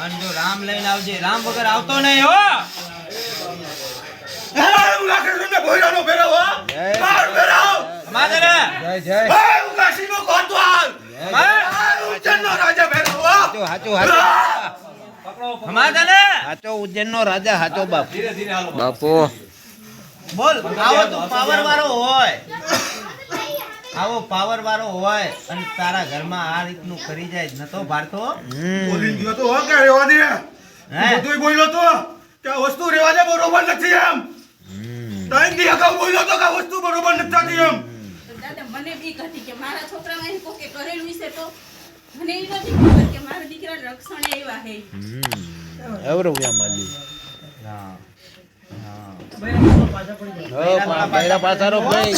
અને જો રામ લઈને આવજે. રામ વગર આવતો નહીં હો. છે ને રાજા સાચો? હાચો બાપ. બાપુ બોલ આવો તું પાવર વાળો હોય. આવો પાવર વાળો હોય અને તારા ઘરમાં આ રીતનું કરી જાય નતો ભારતો બોલી ગયો તો, હો, કે રહેવા દે. હે? તું બોલ્યો તો કે વસ્તુ રેવા દે બરોબર નથી એમ. ત્રણ દી અગાઉ બોલ્યો તો કે વસ્તુ બરોબર નથી થતી એમ. દાદા મને બી હતી કે મારા છોકરાને કોકે કરેલું છે તો? મને એ નથી ખબર કે મારા દીકરાને રક્ષણ એવા હે. એવરો વ્યા માલી હા. હા. હો પા- બૈરા પાછારો ભાઈ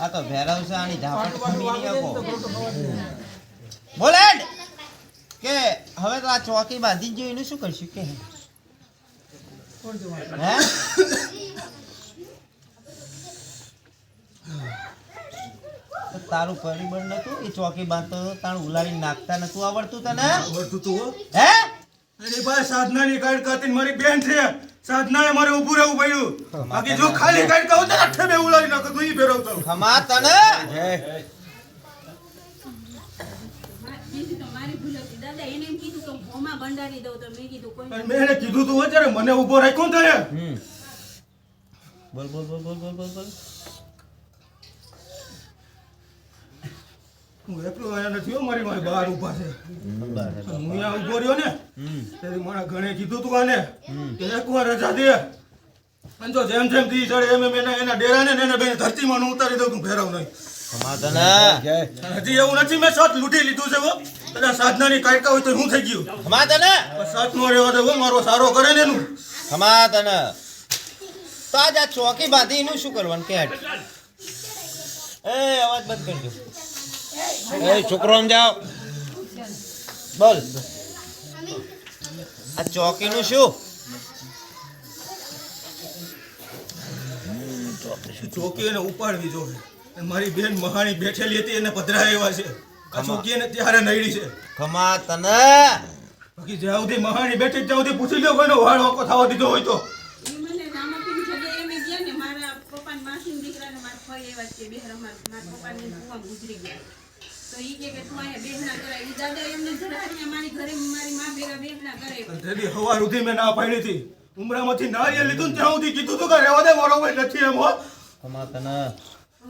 આ તો ભેરવ છે આની ઝાપટ ખમી નહીં બોલે કે હવે તો આ ચોકી બાંધી ગયું એનું શું કરશું કે? હે? તારું પરિબળ નતું? એ ચોકી બાંધતો તારું ઉલાડી નાખતા નતું આવડતું તને? આવડતું તું હો. ભાઈ એની પાસે સાધનાની કાઢ કાઢીને મારી બેન છે. સાધનાએ મારે ઊભું રહેવું પડ્યું. બાકી જો ખાલી કાઢ કાઢો તો અઠે બે ઉલાડી નાખો તો ઈ ફેરવતો ખમા તને. મા- હતી કીધું તો મેં કીધું મેં એને કીધું તું અત્યારે મને ઊભો રાખ્યો ને બોલ બોલ બોલ બોલ બોલ બોલ. હું એકલો અહીંયા નથી હો, મારી મારી બહાર ઊભા છે. હું અહીંયા ઊભો રહ્યો ને તેથી મારા ઘણે કીધું તું આને કે એકવાર રજા દે. અને જો જેમ જેમ દી ચડે એમ એમ એના એના ડેરાને ને એને બેને ધરતીમાં હું ઉતારી દઉં તું ફેરવ નહીં. હજી એવું નથી મેં સત લૂંટી લીધું છે હો. કદાચ સાધનાની કાયકા હોય તો હું થઈ ગયું. સત નો રહેવા દેવો હો મારો સારો કરે ને એનું. ખમા તને તો આજ આ ચોકી બાંધી એનું શું કરવાનું? કે એ અવાજ બંધ કરજો એ છોકરો જાઓ બોલ. આ ચોકીનું શું? ચોકી એને ઉપાડવી જોઈએ મારી બેન મહાણી બેઠેલી હતી એને પધરાય એવા છે. આ ચોકી એને ત્યારે નડી છે. ખમા તને. બાકી જ્યાં સુધી મહાણી બેઠી ત્યાં સુધી પૂછી લો કોઈનો વાળ વાંકો થવા દીધો હોય તો એ મને રામાપીની જગ્યાએ એમ ગયા ને મારા પપ્પાને માસીના દીકરાને મારા ફઈ એવા છે બે મારા મારા પપ્પાને કુવા ગુજરી ગયા તો ઈ કે કે તું અહીંયા બેહણા કરાય. ઈ દાદા એમને જરા મારી ઘરે મારી માં ભેગા બેહણા કરે. અને હવાર સુધી મેં ના પાડી હતી. ઉમરામાંથી નારિયેળ લીધું ને ત્યાં સુધી કીધું તું કે રહેવા દે મારો ભાઈ નથી એમ હો. તને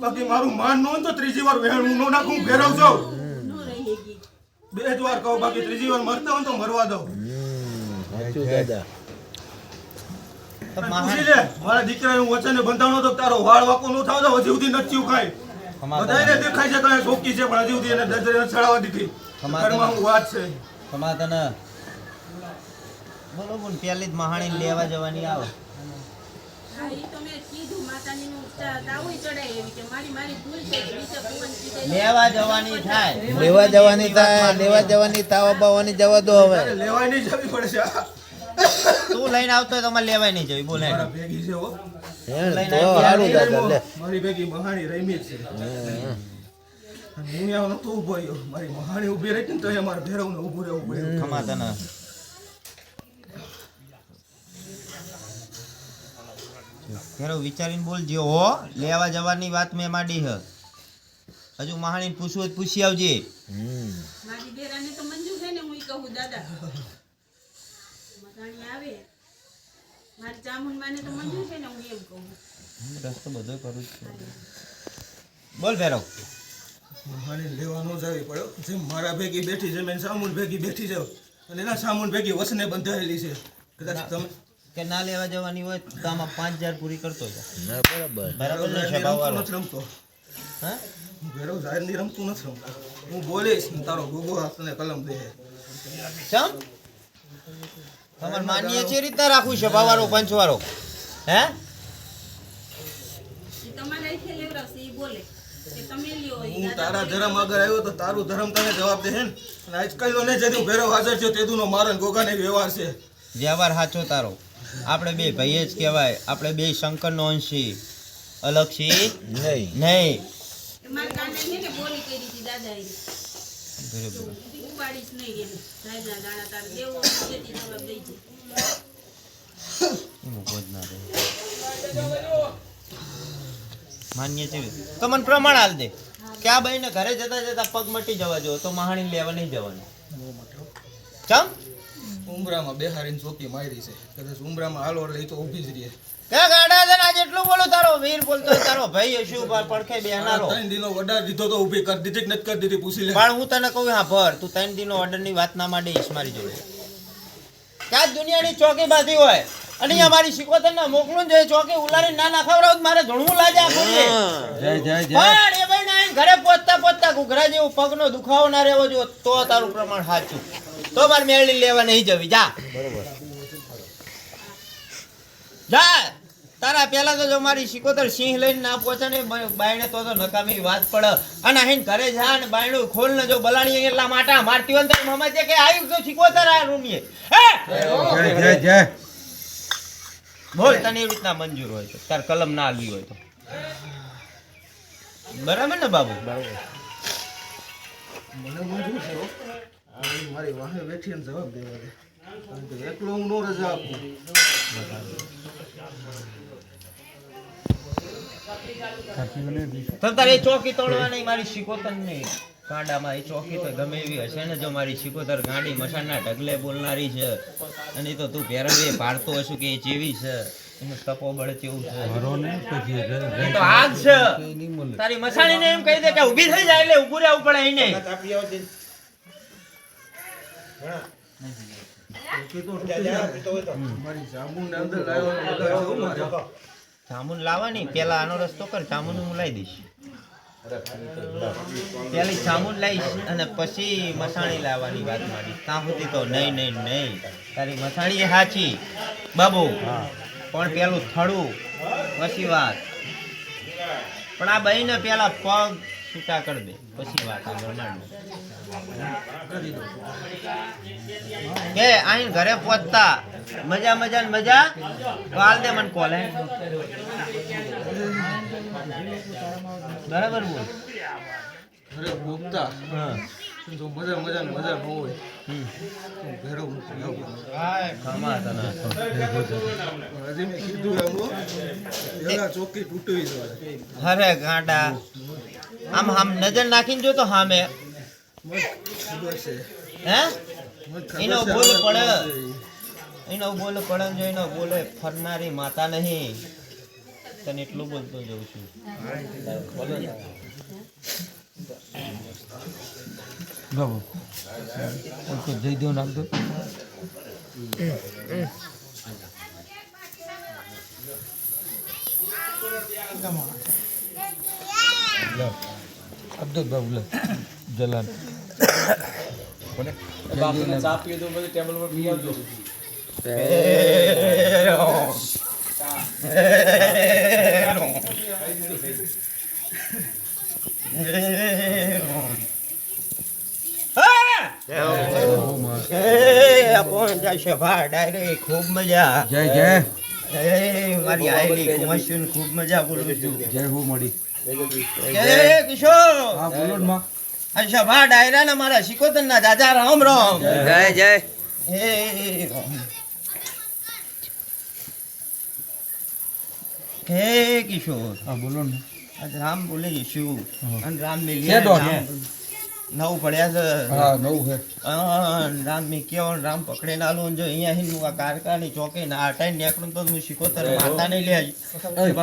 બાકી મારું માન નો તો ત્રીજી વાર વહેણ હું નો નાખું ફેરવ છું નો રહી ગઈ બે જ વાર કહું બાકી ત્રીજી વાર મરતા હોય તો મરવા દઉં. હાચું દાદા મારા દીકરાએ હું વચને બંધાણો તો તારો વાળ વાકો નો થાવ તો હજી સુધી નથી થયું કાંઈ ખમા બધાયને તને દેખાય છે કાંઈ શોકી છે પણ હજી સુધી એને નજરે ચડાવવા દીધી. ઘરમાં વાત છે. ખમા તને બોલો બોલ પેલી જ મહાણી લેવા જવાની આવે. લેવા જવાની થાય. લેવા જવાની થાય લેવા જવાની તાવા બાવાની જવા દો હવે. લેવાની લેવાય નહીં જવી પડશે તું લઈને આવતો હોય તો અમારે લેવાય નહીં જવી બોલે. ભેગી છે હો. મારી ભેગી મહાણી રમી છે. હું ત્યાં નહોતો ઊભો રહ્યો. મારી મહાણી ઊભી રહી ને તો અહીંયા મારે ભેરવને ઊભું રહેવું પડ્યું. ખમા તને ખેરો વિચારીને બોલજો હો લેવા જવાની વાત મેં માંડી હ. હજુ મહાણી પૂછવું પૂછી આવજે. મારી બેરાને તો મંજૂર છે ને હું કહું દાદા. મગાણી આવે. મારી ચામુંડ માને તો મંજૂર છે ને હું એમ કહું. રસ્તો બધો કરું જ છું. બોલ ભેરવ. મહાણી લેવા ન જવી પડ્યો જેમ મારા ભેગી બેઠી છે મેં સામુન ભેગી બેઠી છે અને એના સામુન ભેગી વસને બંધાયેલી છે. કદાચ તમે કે ના લેવા જવાની હોય તો આમાં પાંચ હજાર પૂરી કરતો જા બરાબર. બરાબર નથી રમતો. હા? ભેરવ જાહેરની રમતું નથી રમતો. હું બોલીશ ને તારો ગોગો હાથને કલમ દે. ચમ? તમારે માનીએ છે રીતના રાખવું છે ભાવાળો પંચવાળો હે? હું તારા ધર્મ આગળ આવ્યો તો તારું ધર્મ તને જવાબ દે ને? આજકાલ ને જેથી ભેરવ હાજર છે તેદુનો મારો ગોગાને વ્યવહાર છે. વ્યવહાર સાચો તારો. આપણે બે ભાઈએ જ કહેવાય. આપણે બે શંકરનો અંશ છીએ. અલગ છીએ? નહીં. નહીં. કાને છે ઉપાડીશ નહીં એને. સાહેબના દાણા તારે દેવો ખેતી જવાબ દઈ છે એમાં બોજ ના રહે. માન્ય છે. તો મને પ્રમાણ હાલ દે. કે આ ભાઈને ઘરે જતા જતા પગ મટી જવા જો તો મહાણી લેવા નહીં જવાનું. ચમ? ઉમરામાં બેહારીને ચોકી મારી છે. કદાચ ઉમરામાં હાલો એટલે એ તો ઊભી જ રહે. કે ગાડા છે ને આજે એટલું બોલો બોલતો તારો ભાઈ હશું પડખે બેનારો ત્રણ દિનો ઓર્ડર દીધો તો ઊભી કરી દીધી કે નથી કરી દીધી પૂછી લે. પણ હું તને કહું હા ભર. તું ત્રણ દિનો ઓર્ડરની વાત ના માંડીશ મારી જોડે. ક્યાં દુનિયાની ચોકી બાંધી હોય? અને અહીંયા મારી શીખવતર ના મોકલું ને જોઈએ ચોકી ઉલારી ના ના મારે ધણવું લાજે ખોલીએ. જય જય પણ એ ભાઈ ના ઘરે પહોંચતા પહોંચતા ઘૂઘરા જેવું પગનો દુખાવો ના રહેવો જો તો તારું પ્રમાણ સાચું. તો મારે મેળવી લેવા નહીં જવી. જા. જા. તારા પેલા તો જો મારી સિકોતર સિંહ લઈને ના પહોંચે ને બાયણે તો તો નકામી વાત પડે. અને અહીં ઘરે જા ને બાયણું ખોલ ને જો બલાણી એટલા માટા મારતી હોય તો મામા છે કે આવ્યું તો સિકોતર આ રૂમીએ હે? જય બોલ તને એવી રીતના મંજૂર હોય તો. તાર કલમ ના આવી હોય તો. બરાબર ને બાબુ? મને મંજૂર છે મારી વાહે બેઠીને જવાબ દેવા દે. એકલો હું નો રજા આપું. તારે એ ચોકી તોડવાની મારી શિકોતર નહીં ગાડામાં એ ચોકી તો ગમે એવી હશે ને જો મારી શિકોતર ગાડી મસાણના ઢગલે બોલનારી છે. અને તો તું પહેરવે પાડતો હશું કે એ જેવી છે. એનું તપો બળે કેવું છે. એ તો આગ છે. તારી મસાણીને એમ કહી દે કે ઊભી થઈ જાય એટલે ઊભું રહેવું પડે એને ચોકી જામુન લાવવાની પેલા આનો રસ્તો કર જામુન હું લાવી દઈશ. પેલી જામુન લાવીશ અને પછી મસાણી લાવવાની વાત મારી. ત્યાં સુધી તો નહીં નહીં નહીં. તારી મસાણી સાચી બાબુ પણ પેલું થડું. પછી વાત. પણ આ બહીને પેલા પગ છૂટા કરી દે. પછી વાત આગળ માંડ કરી દો કે અહીં ઘરે પહોંચતા મજા મજા ને મજા? વાલ દે મને કોલે. બરાબર બોલ. ઘરે ભોગતા હા. જો મજા મજા ને મજા ન હોય. ઘરે હજી મેં કીધું એવું ચોખ્ખી ચોકી તૂટવી જોઈએ અરે ગાંડા. આમ આમ નજર નાખીને જો તો સામે હે? એનો બોલ પડે. એનો બોલ પડે જો એનો બોલે ફરનારી માતા નહીં. તને એટલું બોલતો જઉં છું. બાબુ જઈ દેવ નામ દો. અબ્દુલ બાબુ લે જલાન ખૂબ મજા જય જય. મારી આયેલી ખૂબ મજા બોલું છું. જય હું મળી. એ કિશોર. હા બોલો માં. અચ્છા ભા ડાયરા ના મારા શિકોતર ના દાદા રામ રામ. જય જય હે કિશોર. હા બોલો ને. રામ બોલે ઈશું. અને રામ મેં છે તો, રામ નવ પડ્યા છે. હા નવ છે. રામ મેં કેવો રામ પકડે ના લો જો અહીંયા હિન મુકા કારકાની ચોકે ના હટાઈ નેકડું તો હું શિકોતર માતા નહીં લે.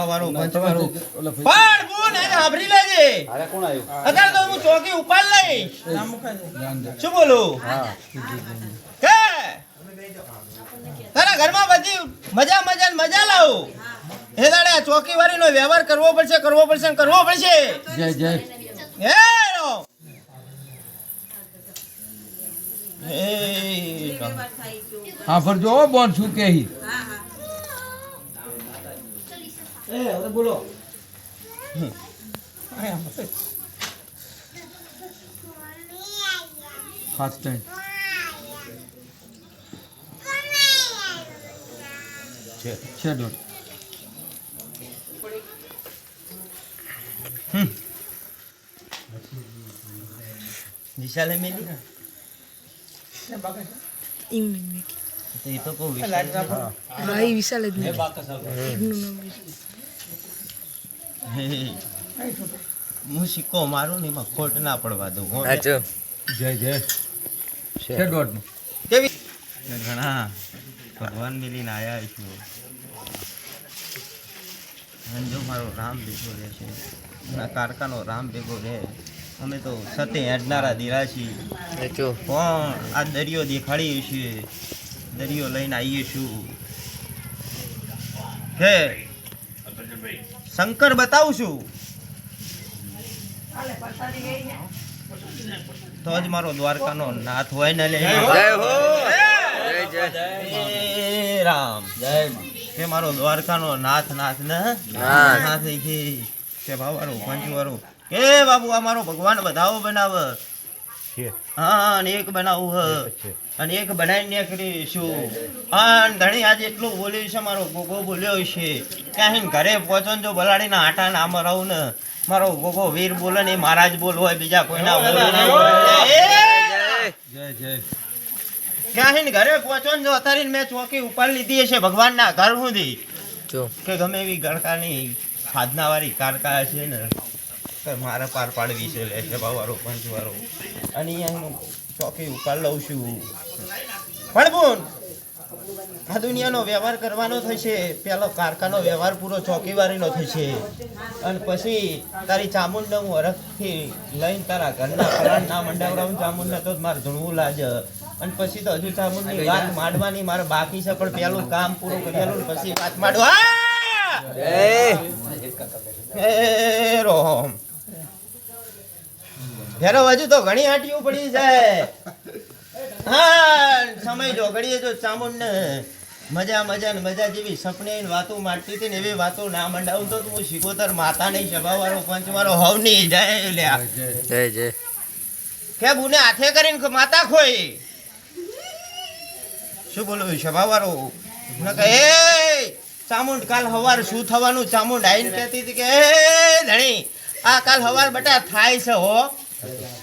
વાળો પંચવાળો. ઓલા પણ બોન આજે સાંભળી લેજે. અત્યારે તો હું ચોકી ઉપાડ દે. શું બોલું? હા કે? તારા ઘરમાં બધી મજા મજા ને મજા લાવું. હે દાડે આ ચોકી વાળીનો વ્યવહાર કરવો પડશે કરવો પડશે ને કરવો પડશે. જય જય. હે રો. વ્યવહાર થાય તો હા ફરજો જો બોન શું કે હી? હા હા હાથ ત્રણ છે દોઢ મેલી? ને તો એ તો કહું વિશાલ હા. એ વિશાલ જ નહીં એમનું નામ વિશાલ. હે, હે. હું સિક્કો મારું ને એમાં ખોટ ના પડવા દઉં હો. જય જય. છે. કેવી? ઘણા ભગવાન મિલીને આયા છું અને જો મારો રામ ભેગો રહે છે. મારા કારકાનો રામ ભેગો રહે. અમે તો સતે હેડનારા દીરા છીએ. પણ આ દરિયો દેખાડીએ છીએ. દરિયો લઈને આવીએ છું. હે શંકર બતાવું છું. તો જ મારો દ્વારકાનો નાથ હોય ને લે. જય હો. જય જય રામ. જય કે મારો દ્વારકાનો નાથ નાથ ને નાથ. કે કે બાવારો પંચવારો કે બાબુ આ મારો ભગવાન બધાઓ બનાવ. છે. હા અને એક બનાવું હ. અને એક બનાવીને નીકળીશું અને ધણી આજે એટલું બોલ્યું છે મારો ગોગો બોલ્યો છે. ક્યાં ઘરે પહોંચો ને જો બલાડીના આટા ના મરાવું ને. મારો ગોગો વીર બોલે ને એ મહારાજ બોલ હોય બીજા કોઈના બોલ જય જય ક્યાં ઘરે પહોંચો જો અત્યારે મેં ચોકી ઉપર લીધી હશે ભગવાનના ઘર સુધી. કે ગમે એવી ગણકાની સાધનાવાળી કારકા છે ને. મારે પાર પાડવી છે લે છે ભાવારો પંચવારો. અને અહીંયા હું ચોકી ઉપાડ લઉં છું. પણ બોન આ દુનિયાનો વ્યવહાર કરવાનો થશે. પેલો કારખાનો વ્યવહાર પૂરો ચોકીવારીનો થશે. અને પછી તારી ચામુંડા હું હરખથી લઈને તારા ઘરના ફલાણ ના મંડાવડાવું ચામુંડા તો મારે ધૂણવું લાજ અને પછી તો હજુ ચામુંડની વાત માંડવાની મારે બાકી છે પણ પેલું કામ પૂરું કરેલું પછી વાત માંડવા. હે રોમ ઘેરો હજુ તો ઘણી આંટીઓ પડી જાય હા સમય જો ઘડીએ જો ચામુંડ ને મજા મજા ને મજા જેવી સપને વાતો મારતી હતી ને એવી વાતો ના મંડાવું તો હું શીખોતર માતા નહીં સભાવાળો મારો હવ નહીં જાય લ્યા. જય જય. કે બુને હાથે કરીને માતા ખોઈ? શું બોલું સભાવાળો? ન એ ચામુંડ કાલ હવાર શું થવાનું? ચામુંડ આઈને કહેતી હતી કે એ ધણી આ કાલ હવાર બટા થાય છે હો.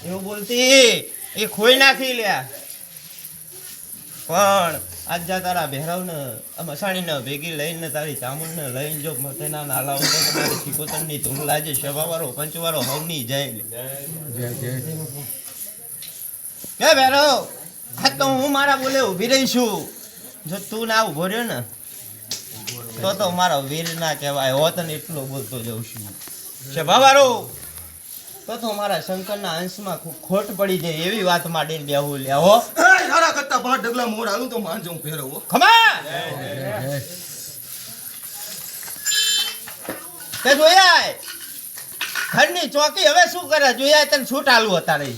એવું બોલતી? એ ખોઈ નાખી લ્યા. પણ આજ જા તારા ભેરવને મસાણીને ભેગી લઈને તારી ચામુંડને લઈને જો મતેના નાલા તો તમારી શિકોતરની ધૂમ લાજે સભાવાળો પંચવાળો હવની જાય કે ભેરવ આ તો હું મારા બોલે ઊભી રહી છું. જો તું ના ઊભો રહ્યો ને તો તો મારો વીર ના કહેવાય હોત ને એટલો બોલતો જઉં છું. ભાવારો તો તો મારા શંકરના અંશમાં ખોટ પડી જાય એવી વાત માંડીને બેહું લેવો સારા કરતા પાંચ ડગલા મોર આલું તો માંજો હું ફેરવો ખમા! તે જોયા ઘરની ચોકી હવે શું કરે? જોયા તને છૂટ આલું અત્યારે.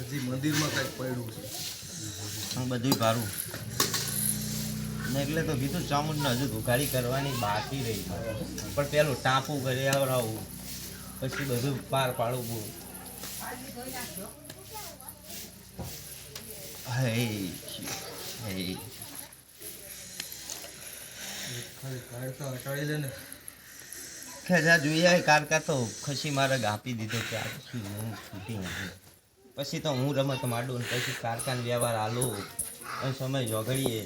હજી મંદિરમાં કંઈક પડ્યું છે. હું બધું ભારું. ને એટલે તો કીધું ચામુંડને હજુ ઉઘાડી કરવાની બાકી રહી. પણ પેલું ટાંપું કરી આવરાવું પછી બધું પાર પાડવું હે ખેજા જોઈએ કારકા તો ખસી મારે આપી દીધો કે આ શું હું છૂટી નથી પછી તો હું રમત માંડું ને પછી કારખાન વ્યવહાર આલો અને સમય જોગડીએ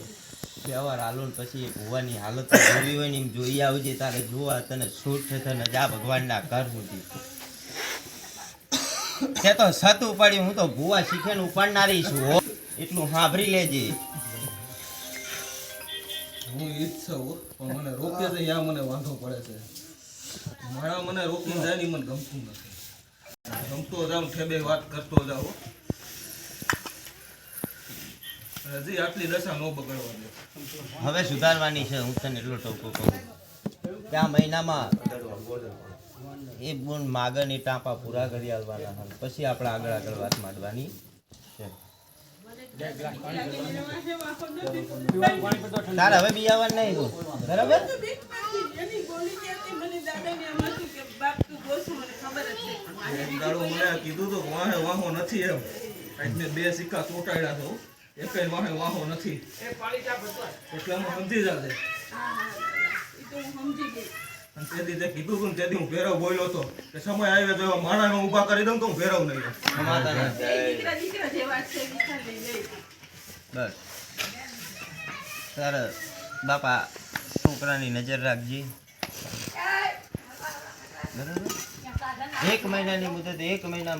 વ્યવહાર આલો ને પછી ભૂવાની હાલત જોવી હોય ને એમ જોઈ આવજે, તારે જોવા તને છૂટ થશે ને જા ભગવાનના ઘર સુધી. તે તો સત ઉપાડી, હું તો ભૂવા શીખે ને ઉપાડનારી છું એટલું સાંભળી લેજે. હું ઈચ્છા પણ મને રોકે છે યા મને વાંધો પડે છે. મારા મને રોકીને જાય ને મને ગમતું નથી. ગમતો જાઉં ઠેબે વાત કરતો જાઉં. હજી આટલી દશા ન બગડવા દે. હવે સુધારવાની છે હું તને એટલો ટોકો કહું. ત્યાં મહિનામાં એ ગુણ માગરની ટાંપા પૂરા કરી આવવાના હોય. પછી આપણે આગળ આગળ વાત માંડવાની છે. તારે હવે બી આવવાનું નહીં બરાબર? દાડો મને કીધું તો વાહે વાહો નથી એમ. મેં બે સિક્કા ચોટાડ્યા તો એકેય વાહે વાહો નથી. એટલે હું સમજી જાજે હા હા એ તો હું સમજી ગઈ અને તેથી તે કીધું હતું ને તેથી હું ભેરવ બોલ્યો હતો કે સમય આવ્યો તો માણાનો ઊભા કરી દઉં તો હું ભેરવ નહીં બસ. તારે બાપા છોકરાની નજર રાખજે. બરાબર? એક મહિનાની મુદત એક મહિના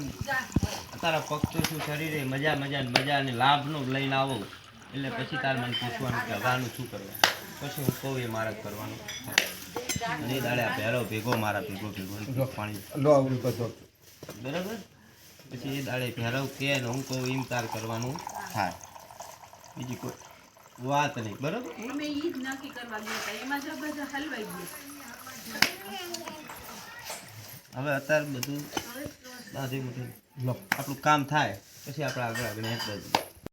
તારા પગ તો શું શરીરે મજા મજા ને મજા અને લાભનું લઈને આવો. એટલે પછી તારે મને પૂછવાનું કે હવાનું શું કરવાનું? પછી હું કહું એ મારે કરવાનું. અને દાડે આ પહેરો ભેગો મારા ભેગો ભેગો પાણી. લો આવડું બધો બરાબર? પછી એ દાડે ભેરવ કે હું કહું એમ તાર કરવાનું થાય. બીજી કોઈ વાત નહીં. બરાબર? અમે ઈ જ નક્કી કરવા હતા. એમાં જ બધા હલવાઈ ગયા. હવે અત્યારે બધું મોટી આપણું કામ થાય પછી આપણે આગળ આગળ જઈએ